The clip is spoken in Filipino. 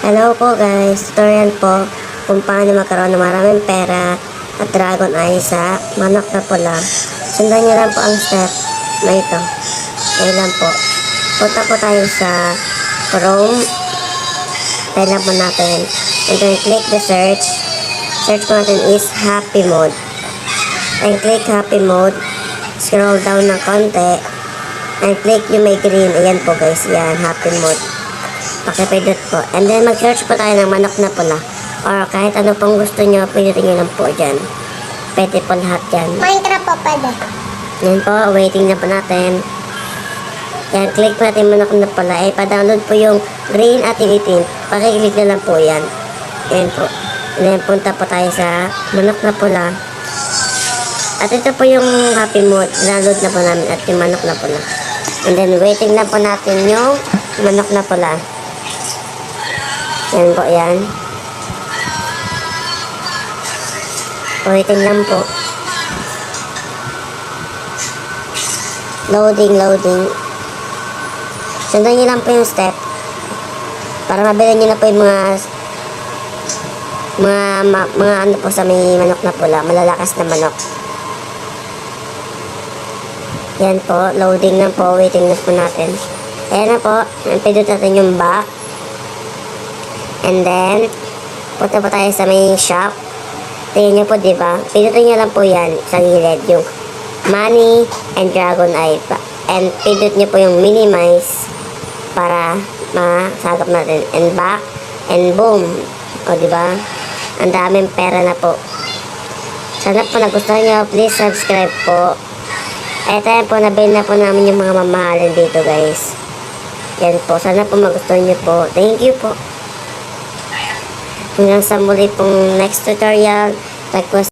Hello po guys, tutorial po kung paano magkaroon ng maraming pera at dragon eye sa manok na pula. Sundan niyo lang po ang step na ito. Ayun lang po. Punta po tayo sa Chrome. Tayo po natin. And then click the search. Search po natin is happy mode. And click happy mode. Scroll down ng konti. And click yung may green. Ayan po guys. Yan, happy mode. Pakipindot po. And then mag-search po tayo ng manok na pula. Or kahit ano pong gusto nyo, pindutin nyo lang po dyan. Pwede po lahat yan. Minecraft pa pala. Yan po, waiting na po natin. Yan, click po natin manok na pula. Eh, pa-download po yung green at yung itim. Pakiclick na lang po yan. Yan po. And then, punta po tayo sa manok na pula. At ito po yung happy mode. Download na po namin at yung manok na pula. And then, waiting na po natin yung manok na pula. Yan po, yan. Waiting lang po. Loading, loading. Sundan nyo lang po yung step. Para mabili nyo na po yung mga mga, ma, mga ano po sa may manok na pula. Malalakas na manok. Yan po. Loading na po. Waiting na po natin. Ayan na po. Pindot natin yung back. And then, punta po tayo sa may shop. Tingnan nyo po, di ba? Pindutin nyo lang po yan sa gilid. Yung money and dragon eye. And pindot nyo po yung minimize para masagap natin. And back. And boom. O, di ba? Ang daming pera na po. Sana po nagustuhan nyo. Please subscribe po. Eto yan po. Nabili na po namin yung mga mamahalin dito, guys. Yan po. Sana po magustuhan nyo po. Thank you po. Hanggang sa muli pong next tutorial, request